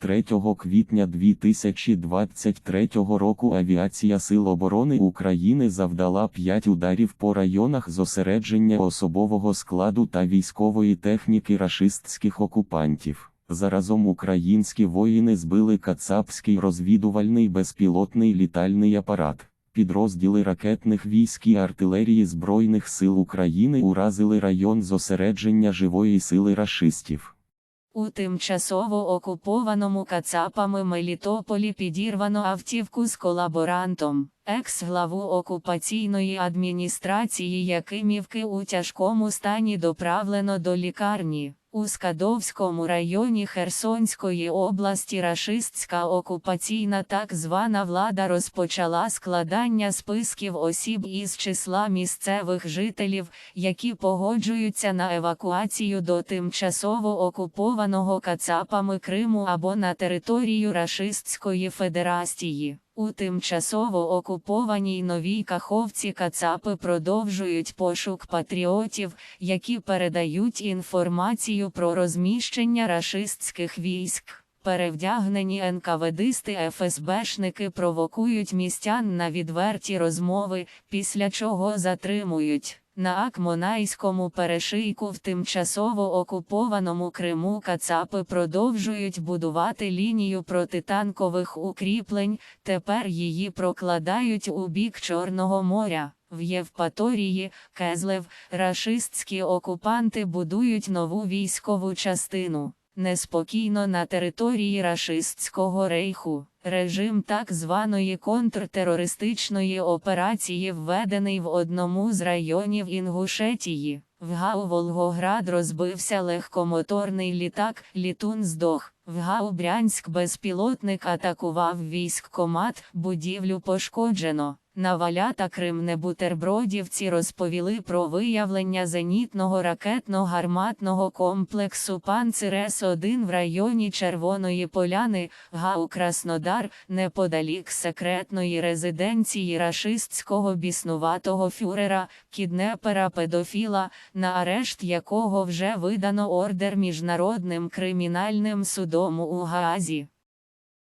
3 квітня 2023 року авіація Сил оборони України завдала 5 ударів по районах зосередження особового складу та військової техніки рашистських окупантів. Заразом українські воїни збили Кацапський розвідувальний безпілотний літальний апарат. Підрозділи ракетних військ і артилерії Збройних сил України уразили район зосередження живої сили рашистів. У тимчасово окупованому Кацапами Мелітополі підірвано автівку з колаборантом, екс-главу окупаційної адміністрації Якимівки у тяжкому стані доправлено до лікарні. У Скадовському районі Херсонської області рашистська окупаційна так звана влада розпочала складання списків осіб із числа місцевих жителів, які погоджуються на евакуацію до тимчасово окупованого Кацапами Криму або на територію Рашистської Федерації. У тимчасово окупованій новій Каховці Кацапи продовжують пошук патріотів, які передають інформацію про розміщення рашистських військ. Перевдягнені НКВДисти ФСБшники провокують містян на відверті розмови, після чого затримують. На Акмонайському перешийку в тимчасово окупованому Криму Кацапи продовжують будувати лінію протитанкових укріплень, тепер її прокладають у бік Чорного моря. В Євпаторії, Кезлев, рашистські окупанти будують нову військову частину. Неспокійно на території рашистського рейху. Режим так званої контртерористичної операції введений в одному з районів Інгушетії. В ГАУ Волгоград розбився легкомоторний літак, літун здох. В ГАУ Брянськ безпілотник атакував військкомат, будівлю пошкоджено. Наваля та Кримнебутербродівці розповіли про виявлення зенітного ракетно-гарматного комплексу «Панцир-С-1» в районі Червоної Поляни, ГАУ Краснодар, неподалік секретної резиденції рашистського біснуватого фюрера, кіднепера педофіла, на арешт якого вже видано ордер Міжнародним кримінальним судом у Гаазі.